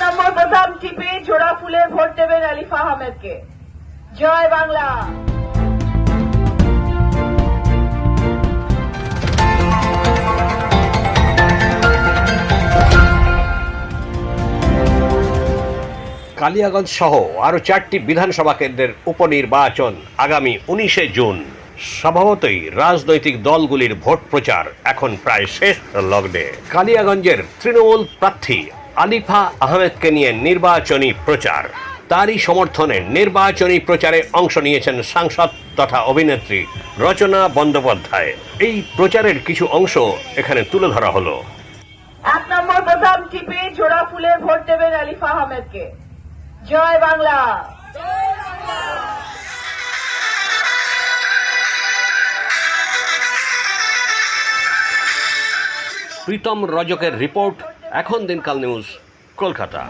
নম্বর বোতাম টিপে, জোড়া ফুলে ভোট দেবেন আলিফা আহমেদকে। জয় বাংলা। কালিয়াগঞ্জ সহ আরও চারটি বিধানসভা কেন্দ্রের উপনির্বাচন আগামী উনিশে জুন। স্বভাবতই রাজনৈতিক দলগুলির ভোট প্রচার এখন প্রায় শেষ লগ্নে। কালিয়াগঞ্জের তৃণমূল প্রার্থী আলিফা আহমেদকে নিয়ে নির্বাচনী প্রচার। তারই সমর্থনে নির্বাচনী প্রচারে অংশ নিয়েছেন সাংসদ তথা অভিনেত্রী রচনা বন্দ্যোপাধ্যায়। এই প্রচারের কিছু অংশ এখানে তুলে ধরা হলো। এক নম্বর বোতাম টিপে জোড়া ফুলে ভোট দেবেন আলিফা আহমেদকে। জয় বাংলা। প্রীতম রজকের রিপোর্ট এখন দিনকাল নিউজ কলকাতা।